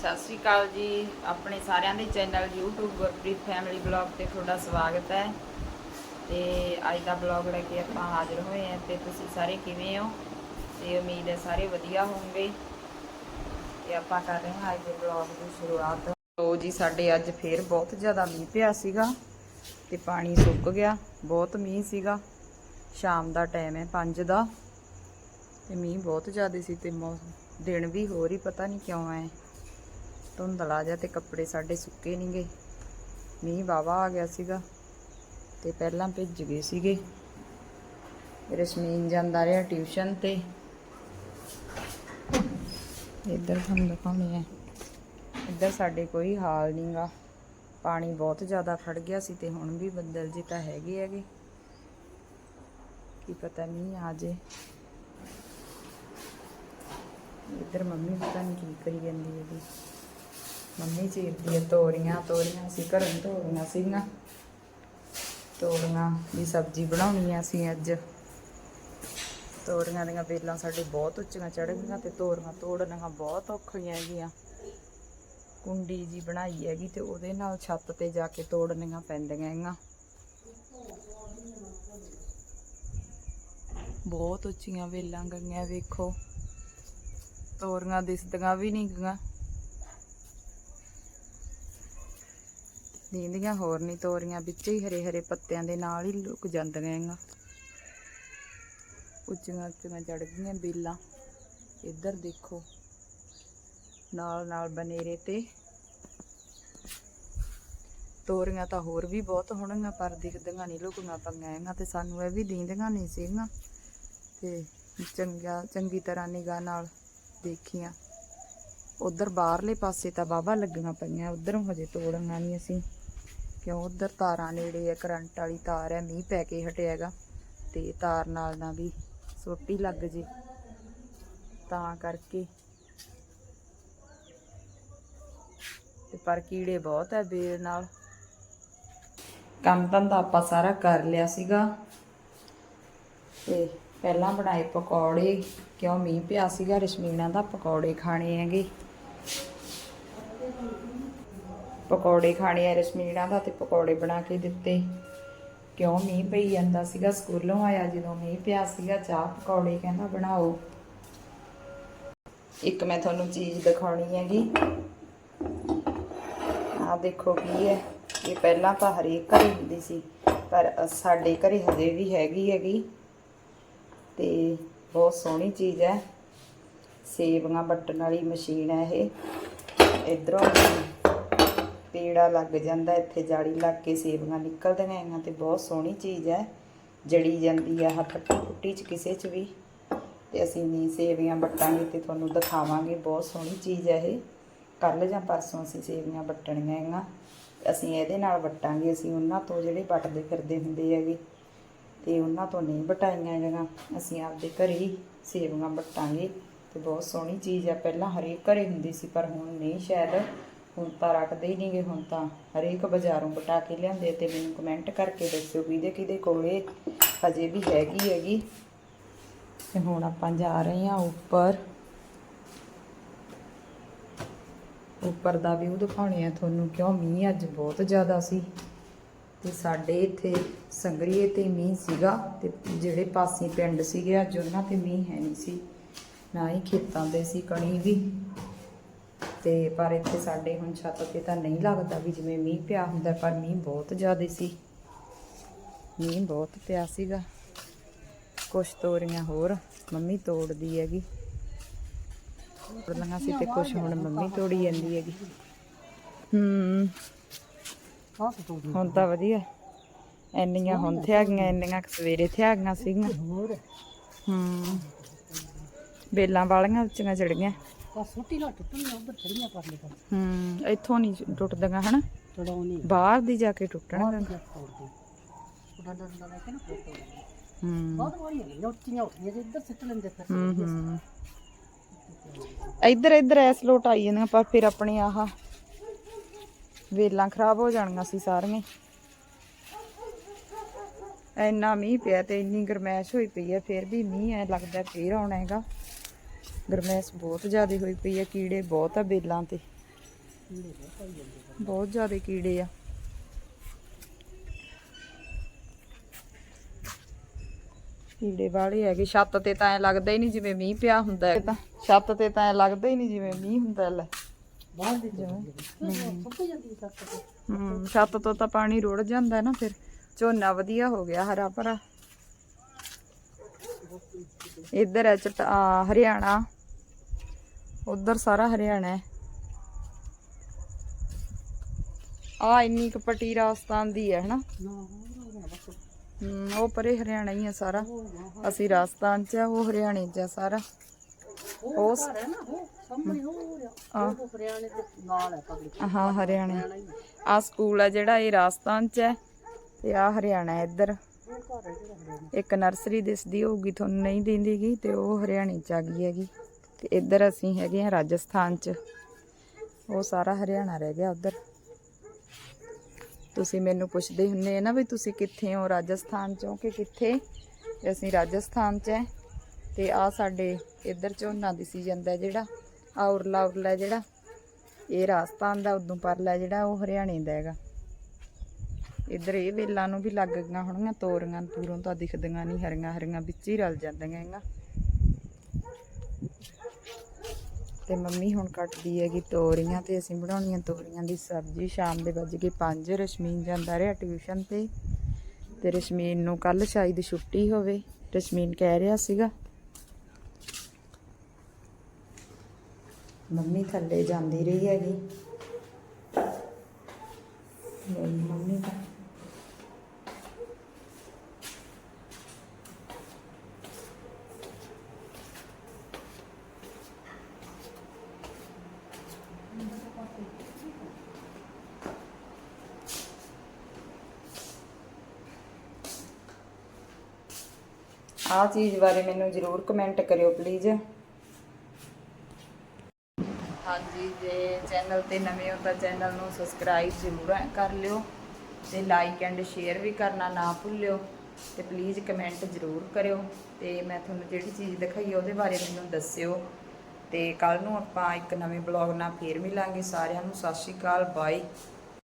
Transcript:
ਸਤਿ ਸ਼੍ਰੀ ਅਕਾਲ ਜੀ। ਆਪਣੇ ਸਾਰਿਆਂ ਦੇ channel YouTube Gurpreet family blog ਤੇ ਤੁਹਾਡਾ ਸਵਾਗਤ ਹੈ। ਤੇ ਅੱਜ ਦਾ ਬਲੌਗ ਲੈ ਕੇ ਆਪਾਂ ਹਾਜ਼ਰ ਹੋਏ ਹਾਂ ਤੇ ਤੁਸੀਂ ਸਾਰੇ ਕਿਵੇਂ ਹੋ? ਤੇ ਉਮੀਦ ਹੈ ਸਾਰੇ ਵਧੀਆ ਹੋਵੋਗੇ। ਤੇ ਆਪਾਂ ਕਰ ਰਹੇ ਹਾਂ ਅੱਜ ਦੇ ਬਲੌਗ ਦੀ ਸ਼ੁਰੂਆਤ। ਲੋ ਜੀ, ਸਾਡੇ ਅੱਜ ਫੇਰ ਬਹੁਤ ਜ਼ਿਆਦਾ ਮੀਂਹ ਪਿਆ ਸੀਗਾ ਤੇ ਪਾਣੀ ਸੁੱਕ ਗਿਆ। ਬਹੁਤ ਮੀਂਹ ਸੀਗਾ। ਸ਼ਾਮ ਦਾ ਟਾਈਮ ਹੈ 5 ਦਾ। ਤੇ ਮੀਂਹ ਬਹੁਤ ਜ਼ਿਆਦਾ ਸੀ ਤੇ ਮੌਸਮ ਦਿਨ ਵੀ ਹੋਰ ਹੀ ਪਤਾ ਨਹੀਂ ਕਿਉਂ ਆਏ। ਧੁੰਦਲਾ ਜਿਹਾ ਤੇ ਕੱਪੜੇ ਸਾਡੇ ਸੁੱਕੇ ਨਹੀਂ ਗਏ ਮੀਂਹ ਵਾਵਾ ਆ ਗਿਆ ਸੀਗਾ ਤੇ ਪਹਿਲਾਂ ਭਿੱਜ ਗਏ ਸੀਗੇ। ਰਸ਼ਮੀਨ ਜਾਂਦਾ ਰਿਹਾ ਟਿਊਸ਼ਨ ਤੇ। ਇੱਧਰ ਤੁਹਾਨੂੰ ਦਿਖਾਉਣੀ ਹੈ। ਇੱਧਰ ਸਾਡੇ ਕੋਈ ਹਾਲ ਨਹੀਂਗਾ ਪਾਣੀ ਬਹੁਤ ਜ਼ਿਆਦਾ ਖੜ ਗਿਆ ਸੀ ਤੇ ਹੁਣ ਵੀ ਬੱਦਲ ਜੀ ਤਾਂ ਹੈਗੇ ਹੈਗੇ। ਕੀ ਪਤਾ ਨਹੀਂ ਆ ਜੇ। ਇੱਧਰ ਮੰਮੀ ਪਤਾ ਨਹੀਂ ਕੀ ਕਰੀ ਜਾਂਦੀ ਹੈਗੀ। ਮੰਮੀ ਚੀਰਦੀ ਹੈ ਤੋਰੀਆਂ ਤੋਰੀਆਂ ਅਸੀਂ ਘਰੋਂ ਤੋਰੀਆਂ ਸੀਗੀਆਂ। ਤੋਰੀਆਂ ਦੀ ਸਬਜ਼ੀ ਬਣਾਉਣੀ ਆ ਅਸੀਂ ਅੱਜ। ਤੋਰੀਆਂ ਦੀਆਂ ਵੇਲਾਂ ਸਾਡੇ ਬਹੁਤ ਉੱਚੀਆਂ ਚੜ ਗਈਆਂ ਤੇ ਤੋਰੀਆਂ ਤੋੜਨੀਆਂ ਬਹੁਤ ਔਖੀਆਂ ਹੈਗੀਆਂ। ਕੁੰਡੀ ਜੀ ਬਣਾਈ ਹੈਗੀ ਤੇ ਉਹਦੇ ਨਾਲ ਛੱਤ ਤੇ ਜਾ ਕੇ ਤੋੜਨੀਆਂ ਪੈਂਦੀਆਂ ਹੈਗੀਆਂ। ਬਹੁਤ ਉੱਚੀਆਂ ਵੇਲਾਂ ਗਈਆਂ ਵੇਖੋ। ਤੋਰੀਆਂ ਦਿਸਦੀਆਂ ਵੀ ਨਹੀਂ ਗਈਆਂ। ਦੀਂਦੀਆਂ ਹੋਰ ਨਹੀਂ ਤੋਰੀਆਂ, ਵਿੱਚ ਹੀ ਹਰੇ ਹਰੇ ਪੱਤਿਆਂ ਦੇ ਨਾਲ ਹੀ ਲੁਕ ਜਾਂਦੀਆਂ ਹੈਗੀਆਂ। ਉੱਚੀਆਂ ਉੱਚੀਆਂ ਚੜ ਗਈਆਂ ਬੇਲਾਂ। ਇੱਧਰ ਦੇਖੋ ਨਾਲ ਨਾਲ ਬਨੇਰੇ ਤੇ ਤੋਰੀਆਂ ਤਾਂ ਹੋਰ ਵੀ ਬਹੁਤ ਹੋਣਗੀਆਂ, ਪਰ ਦਿਖਦੀਆਂ ਨਹੀਂ ਲੁਕੀਆਂ ਪਈਆਂ ਹੈਗੀਆਂ ਤੇ ਸਾਨੂੰ ਇਹ ਵੀ ਦੀਂਦੀਆਂ ਨਹੀਂ ਸੀਗੀਆਂ। ਤੇ ਚੰਗਾ ਚੰਗੀ ਤਰ੍ਹਾਂ ਨਿਗਾਹ ਨਾਲ ਦੇਖੀਆਂ। ਉਧਰ ਬਾਹਰਲੇ ਪਾਸੇ ਤਾਂ ਬਾਬਾ ਲੱਗੀਆਂ ਪਈਆਂ, ਉਧਰੋਂ ਹਜੇ ਤੋੜੀਆਂ ਨਹੀਂ ਅਸੀਂ। ਕਿਉਂ? ਉਧਰ ਤਾਰਾਂ ਨੇੜੇ ਹੈ ਕਰੰਟ ਵਾਲੀ ਤਾਰ ਹੈ ਮੀਂਹ ਪੈ ਕੇ ਹਟਿਆ ਹੈਗਾ। ਤੇ ਤਾਰ ਨਾਲ ਨਾ ਵੀ ਸੋਟੀ ਲੱਗ ਜੇ। ਤਾਂ ਕਰਕੇ ਤੇ ਪਰ ਕੀੜੇ ਬਹੁਤ ਹੈ ਬੇਰ ਨਾਲ। ਕੰਮ ਧੰਦਾ ਆਪਾਂ ਸਾਰਾ ਕਰ ਲਿਆ ਸੀਗਾ। ਤੇ ਪਹਿਲਾਂ ਬਣਾਏ ਪਕੌੜੇ, ਕਿਉਂ ਮੀਂਹ ਪਿਆ ਸੀਗਾ, ਰਸ਼ਮੀਨਾ ਦਾ ਪਕੌੜੇ ਖਾਣੇ ਹੈਗੇ। ਪਕੌੜੇ ਖਾਣੇ ਆ ਰਸ਼ਮੀਨਾ ਦਾ ਤੇ ਪਕੌੜੇ ਬਣਾ ਕੇ ਦਿੱਤੇ। ਕਿਉਂ ਮੀਂਹ ਪਈ ਜਾਂਦਾ ਸੀਗਾ, ਸਕੂਲੋਂ ਆਇਆ ਜਦੋਂ ਮੀਂਹ ਪਿਆ ਸੀਗਾ, ਚਾਹ, ਪਕੌੜੇ ਕਹਿੰਦਾ ਬਣਾਓ। ਇੱਕ ਮੈਂ ਤੁਹਾਨੂੰ ਚੀਜ਼ ਦਿਖਾਉਣੀ ਹੈਗੀ। ਆ ਦੇਖੋ ਕੀ ਹੈ, ਇਹ ਪਹਿਲਾਂ ਤਾਂ ਹਰੇਕ ਘਰੇ ਹੁੰਦੀ ਸੀ, ਪਰ ਸਾਡੇ ਘਰੇ ਹਜੇ ਵੀ ਹੈਗੀ ਹੈਗੀ। ਤੇ ਬਹੁਤ ਸੋਹਣੀ ਚੀਜ਼ ਹੈ। ਸੇਵੀਆਂ ਵੱਟਣ ਵਾਲੀ ਮਸ਼ੀਨ ਹੈ ਇਹ। ਇਧਰੋਂ ਪੀੜਾ ਲੱਗ ਜਾਂਦਾ, ਇੱਥੇ ਜਾੜੀ ਲੱਗ ਕੇ ਸੇਵੀਆਂ ਨਿਕਲਦੀਆਂ ਹੈਗੀਆਂ ਤੇ ਬਹੁਤ ਸੋਹਣੀ ਚੀਜ਼ ਹੈ। ਜੜੀ ਜਾਂਦੀ ਆ ਹੱਥ ਫੁੱਟੀ ਚ ਕਿਸੇ ਚ ਵੀ। ਤੇ ਅਸੀਂ ਨਹੀਂ ਸੇਵੀਆਂ ਵੱਟਾਂਗੇ ਤੇ ਤੁਹਾਨੂੰ ਦਿਖਾਵਾਂਗੇ, ਬਹੁਤ ਸੋਹਣੀ ਚੀਜ਼ ਹੈ ਇਹ। ਕੱਲ ਜਾਂ ਪਰਸੋਂ ਅਸੀਂ ਸੇਵੀਆਂ ਵੱਟਣੀਆਂ ਹੈਗਾ ਅਸੀਂ ਇਹਦੇ ਨਾਲ ਵੱਟਾਂਗੇ, ਅਸੀਂ ਉਹਨਾਂ ਤੋਂ ਜਿਹੜੇ ਵੱਟਦੇ ਫਿਰਦੇ ਹੁੰਦੇ ਹੈਗੇ, ਤੇ ਉਹਨਾਂ ਤੋਂ ਨਹੀਂ ਵਟਾਈਆਂ ਹੈਗੀਆਂ। ਅਸੀਂ ਆਪਦੇ ਘਰੇ ਹੀ ਸੇਵੀਆਂ ਵੱਟਾਂਗੇ, ਤੇ ਬਹੁਤ ਸੋਹਣੀ ਚੀਜ਼ ਆ ਪਹਿਲਾਂ ਹਰੇਕ ਘਰੇ ਹੁੰਦੀ ਸੀ, ਪਰ ਹੁਣ ਨਹੀਂ ਸ਼ਾਇਦ। ਹੁਣ ਤਾਂ ਰੱਖਦੇ ਹੀ ਨਹੀਂਗੇ ਹੁਣ ਤਾਂ। ਹਰੇਕ ਬਾਜ਼ਾਰੋਂ ਵਟਾ ਕੇ ਲਿਆਂਦੇ ਤੇ ਮੈਨੂੰ ਕਮੈਂਟ ਕਰਕੇ ਦੱਸਿਓ ਕਿਹਦੇ ਕਿਹਦੇ ਕੋਲੇ। ਹਜੇ ਵੀ ਹੈਗੀ ਹੈਗੀ। ਤੇ ਹੁਣ ਆਪਾਂ ਜਾ ਰਹੇ ਹਾਂ ਉੱਪਰ। ਉੱਪਰ ਦਾ ਵਿਊ ਦਿਖਾਉਣੇ ਆ ਤੁਹਾਨੂੰ ਕਿਉਂ ਮੀਂਹ ਅੱਜ ਬਹੁਤ ਜ਼ਿਆਦਾ ਸੀ। ਤੇ ਸਾਡੇ ਇੱਥੇ ਸੰਗਰੀਏ ਤੇ ਮੀਂਹ ਸੀਗਾ ਤੇ ਜਿਹੜੇ ਪਾਸੇ ਪਿੰਡ ਸੀਗੇ ਅੱਜ ਉਹਨਾਂ ਤੇ ਮੀਂਹ ਹੈ ਨਹੀਂ ਸੀ। ਨਾ ਹੀ ਖੇਤਾਂ ਦੇ ਸੀ, ਕਣੀ ਵੀ। ਤੇ ਪਰ ਇੱਥੇ ਸਾਡੇ ਹੁਣ ਛੱਤ ਤੇ ਤਾਂ ਨਹੀਂ ਲੱਗਦਾ ਵੀ ਜਿਵੇਂ ਮੀਂਹ ਪਿਆ ਹੁੰਦਾ ਪਰ ਮੀਂਹ ਬਹੁਤ ਜ਼ਿਆਦਾ ਸੀ। ਮੀਂਹ ਬਹੁਤ ਪਿਆ ਸੀਗਾ। ਕੁਛ ਤੋਰੀਆਂ ਹੋਰ ਮੰਮੀ ਤੋੜਦੀ ਹੈਗੀ। ਤੋੜੀਆਂ ਸੀ ਤੇ ਕੁਛ ਹੁਣ ਮੰਮੀ ਤੋੜੀ ਜਾਂਦੀ ਹੈਗੀ। ਹੂੰ ਹੁਣ ਤਾਂ ਵਧੀਆ। ਇੰਨੀਆਂ ਹੁਣ ਤੇ ਆ ਗਈਆਂ ਇੰਨੀਆਂ ਸਵੇਰੇ ਤੇ ਆ ਗਈਆਂ ਸੀਗੀਆਂ ਹੂੰ ਬੇਲਾਂ ਵਾਲੀਆਂ ਉੱਚੀਆਂ ਚੜ ਗਈਆਂ ਆ ਸੁੱਟੀ ਨਾ ਟੁੱਟਣੀ ਉਧਰ ਖੜੀਆਂ ਪਰਲੇ ਕਰ ਹੂੰ ਇੱਥੋਂ ਨਹੀਂ ਟੁੱਟਦੀਆਂ ਹਨਾ? ਚੜਾਉਣੀ ਬਾਹਰ ਦੀ ਜਾ ਕੇ ਟੁੱਟਣਗੀਆਂ ਤੋੜਦੀ ਉਹਦਾ ਡੰਡਾ ਲੈ ਕੇ ਨਾ ਫੋਟੋ ਹੂੰ। ਬਹੁਤ ਵਾਰੀਆਂ ਨੇ ਉੱਚੀਆਂ ਉੱਠੀਆਂ ਜੇ ਇੱਧਰ ਸਿੱਟ ਲੈਂਦੇ ਫਿਰ ਹੂੰ ਹੂੰ। ਇੱਧਰ ਇੱਧਰ ਐਸ ਲੋਟ ਆਈ ਜਾਂਦੀਆਂ ਪਰ ਫਿਰ ਆਪਣੀ ਆਹ ਵੇਲਾਂ ਖਰਾਬ ਹੋ ਜਾਣੀਆਂ ਸੀ ਸਾਰੀਆਂ। ਇੰਨਾ ਮੀਂਹ ਪਿਆ ਤੇ ਇੰਨੀ ਗਰਮੈਸ਼ ਹੋਈ ਪਈ ਹੈ ਫਿਰ ਵੀ ਮੀਂਹ ਐ ਲੱਗਦਾ ਫੇਰ ਆਉਣਾ ਹੈਗਾ। ਗਰਮੈਸ਼ ਬਹੁਤ ਜ਼ਿਆਦਾ ਹੋਈ ਪਈ ਆ, ਕੀੜੇ ਬਹੁਤ ਆ ਬੇਲਾਂ ਤੇ। ਬਹੁਤ ਜ਼ਿਆਦਾ ਕੀੜੇ ਆ। ਕੀੜੇ ਵਾਲੇ ਹੈਗੇ, ਛੱਤ ਤੇ ਤਾਂ ਐ ਲੱਗਦਾ ਹੀ ਨਹੀਂ ਜਿਵੇਂ ਮੀਂਹ ਪਿਆ ਹੁੰਦਾ ਹੈ। ਤਾਂ ਛੱਤ ਤੇ ਤਾਂ ਐ ਲੱਗਦਾ ਹੀ ਨਹੀਂ ਜਿਵੇਂ ਮੀਂਹ ਹੁੰਦਾ ਲੈ। ਬਾਹਰ ਦੇ ਹੂੰ, ਛੱਤ ਤੋਂ ਤਾਂ ਪਾਣੀ ਰੁੜ ਜਾਂਦਾ ਨਾ ਫਿਰ। ਝੋਨਾ ਵਧੀਆ ਹੋ ਗਿਆ ਹਰਾ ਭਰਾ। ਇੱਧਰ ਹੈ ਚਟ ਹਰਿਆਣਾ। ਉਧਰ ਸਾਰਾ ਹਰਿਆਣਾ ਹੈ। ਆ ਇੰਨੀ ਕੁ ਪੱਟੀ ਰਾਜਸਥਾਨ ਦੀ ਹੈ, ਹਨਾ? ਉਹ ਪਰੇ ਹਰਿਆਣਾ ਹੀ ਆ ਸਾਰਾ। ਅਸੀਂ ਰਾਜਸਥਾਨ ਚ ਆ, ਉਹ ਹਰਿਆਣੇ ਚ ਆ ਸਾਰਾ। ਉਹ ਹਾਂ। ਹਰਿਆਣਾ। ਆ ਸਕੂਲ ਆ ਜਿਹੜਾ, ਇਹ ਰਾਜਸਥਾਨ ਚ ਹੈ ਤੇ ਆ ਹਰਿਆਣਾ ਹੈ ਇੱਧਰ। ਇੱਕ ਨਰਸਰੀ ਦਿਸਦੀ ਹੋਊਗੀ, ਤੁਹਾਨੂੰ ਨਹੀਂ ਦਿੰਦੀਗੀ ਤੇ ਉਹ ਹਰਿਆਣੇ ਚ ਆ ਗਈ ਹੈਗੀ। ਤੇ ਇੱਧਰ ਅਸੀਂ ਹੈਗੇ ਆ ਰਾਜਸਥਾਨ ਚ। ਉਹ ਸਾਰਾ ਹਰਿਆਣਾ ਰਹਿ ਗਿਆ ਉੱਧਰ। ਤੁਸੀਂ ਮੈਨੂੰ ਪੁੱਛਦੇ ਹੁੰਦੇ ਆ ਨਾ ਵੀ ਤੁਸੀਂ ਕਿੱਥੇ ਹੋ, ਰਾਜਸਥਾਨ ਚੋਂ ਕਿ ਕਿੱਥੇ? ਅਸੀਂ ਰਾਜਸਥਾਨ ਚ ਹੈ। ਤੇ ਆ ਸਾਡੇ ਇੱਧਰ ਝੋਨਾ ਦਿਸੀ ਜਾਂਦਾ ਜਿਹੜਾ ਆ ਉਰਲਾ ਉਰਲਾ ਜਿਹੜਾ, ਇਹ ਰਾਜਸਥਾਨ ਦਾ ਉਦੋਂ ਪਰਲਾ ਜਿਹੜਾ, ਉਹ ਹਰਿਆਣੇ ਦਾ ਹੈਗਾ। ਇੱਧਰ ਇਹ ਵੇਲਾਂ ਨੂੰ ਵੀ ਲੱਗ ਗਈਆਂ ਹੋਣਗੀਆਂ, ਤੋਰੀਆਂ ਦੂਰੋਂ ਤਾਂ ਦਿਖਦੀਆਂ ਨਹੀਂ, ਹਰੀਆਂ ਹਰੀਆਂ ਵਿੱਚ ਹੀ ਰਲ ਜਾਂਦੀਆਂ ਹੈਗੀਆਂ। ਤੇ ਮੰਮੀ ਹੁਣ ਕੱਟਦੀ ਹੈਗੀ ਤੋਰੀਆਂ ਤੇ ਅਸੀਂ ਬਣਾਉਣੀਆਂ ਤੋਰੀਆਂ ਦੀ ਸਬਜ਼ੀ। ਸ਼ਾਮ ਦੇ ਵੱਜ ਗਏ 5 ਰਸ਼ਮੀਨ ਜਾਂਦਾ ਰਿਹਾ ਟਿਊਸ਼ਨ ਤੇ ਤੇ ਰਸ਼ਮੀਨ ਨੂੰ ਕੱਲ ਸ਼ਾਇਦ ਛੁੱਟੀ ਹੋਵੇ। ਰਸ਼ਮੀਨ ਕਹਿ ਰਿਹਾ ਸੀਗਾ। ਮੰਮੀ ਥੱਲੇ ਜਾਂਦੀ ਰਹੀ ਹੈਗੀ ਮੇਰੀ ਮੰਮੀ ਤਾਂ ਆਹ ਚੀਜ਼ ਬਾਰੇ ਮੈਨੂੰ ਜ਼ਰੂਰ ਕਮੈਂਟ ਕਰਿਓ ਪਲੀਜ਼ ਹਾਂਜੀ, ਜੇ ਚੈਨਲ ਤੇ ਨਵੇਂ ਹੋ ਤਾਂ ਚੈਨਲ ਨੂੰ ਸਬਸਕ੍ਰਾਈਬ ਜ਼ਰੂਰ ਕਰ ਲਿਓ ਤੇ ਲਾਈਕ ਐਂਡ ਸ਼ੇਅਰ ਵੀ ਕਰਨਾ ਨਾ ਭੁੱਲਿਓ ਤੇ ਪਲੀਜ਼ ਕਮੈਂਟ ਜ਼ਰੂਰ ਕਰਿਓ ਤੇ ਮੈਂ ਤੁਹਾਨੂੰ ਜਿਹੜੀ ਚੀਜ਼ ਦਿਖਾਈ ਉਹਦੇ ਬਾਰੇ ਮੈਨੂੰ ਦੱਸਿਓ ਤੇ ਕੱਲ ਨੂੰ ਆਪਾਂ ਇੱਕ ਨਵੇਂ ਬਲੌਗ ਨਾਲ ਫੇਰ ਮਿਲਾਂਗੇ। ਸਾਰਿਆਂ ਨੂੰ ਸਤਿ ਸ਼੍ਰੀ ਅਕਾਲ ਬਾਏ